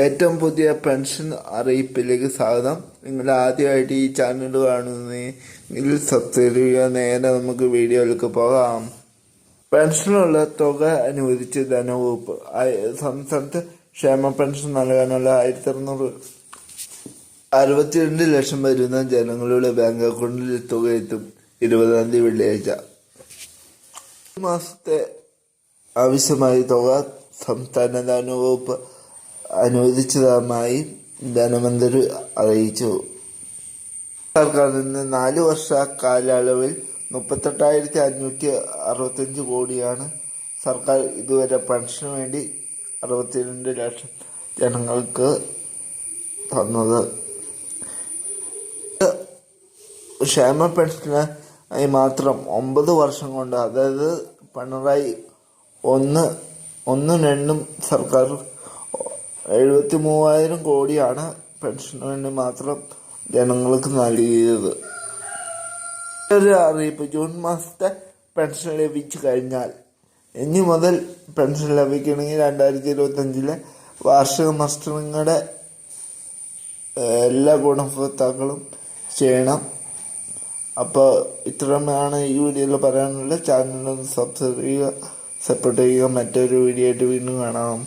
ഏറ്റവും പുതിയ പെൻഷൻ അറിയിപ്പിലേക്ക് സ്വാഗതം. നിങ്ങൾ ആദ്യമായിട്ട് ഈ ചാനൽ കാണുന്നെങ്കിൽ സബ്സ്ക്രൈബ് ചെയ്യുക. നേരെ നമുക്ക് വീഡിയോയിലേക്ക് പോകാം. പെൻഷനുള്ള തുക അനുവദിച്ച് ധനവകുപ്പ് സംസ്ഥാനത്ത് ക്ഷേമ പെൻഷൻ നൽകാനുള്ള ആയിരത്തി അറുന്നൂറ് അറുപത്തിരണ്ട് ലക്ഷം വരുന്ന ജനങ്ങളുടെ ബാങ്ക് അക്കൗണ്ടിൽ തുക എത്തും ഇരുപതാം തീയതി വെള്ളിയാഴ്ച. മാസത്തെ ആവശ്യമായ തുക സംസ്ഥാന ധനവകുപ്പ് അനുവദിച്ചതായി ധനമന്ത്രി അറിയിച്ചു. സർക്കാരിന് നാല് വർഷ കാലയളവിൽ മുപ്പത്തെട്ടായിരത്തി അഞ്ഞൂറ്റി അറുപത്തഞ്ച് കോടിയാണ് സർക്കാർ ഇതുവരെ പെൻഷന് വേണ്ടി അറുപത്തിരണ്ട് ലക്ഷം ജനങ്ങൾക്ക് തന്നത്. ക്ഷേമ പെൻഷനായി മാത്രം ഒമ്പത് വർഷം കൊണ്ട് അതായത് പിണറായി ഒന്ന് ഒന്നും രണ്ടും സർക്കാർ എഴുപത്തി മൂവായിരം കോടിയാണ് പെൻഷന് വേണ്ടി മാത്രം ജനങ്ങൾക്ക് നൽകിയത്. ഒരു അറിയിപ്പ്. ജൂൺ മാസത്തെ പെൻഷൻ ലഭിച്ചു കഴിഞ്ഞാൽ ഇനി മുതൽ പെൻഷൻ ലഭിക്കണമെങ്കിൽ രണ്ടായിരത്തി ഇരുപത്തി അഞ്ചിലെ വാർഷിക മസ്റ്ററിങ്ങയുടെ എല്ലാ ഗുണഭോക്താക്കളും ചെയ്യണം. അപ്പോൾ ഇത്രയുമാണ് ഈ വീഡിയോയിൽ പറയാനുള്ളത്. ചാനലൊന്ന് സബ്സ്ക്രൈബ് ചെയ്യുക സപ്പോർട്ട് ചെയ്യുക. മറ്റൊരു വീഡിയോ ആയിട്ട് വീണ്ടും കാണാം.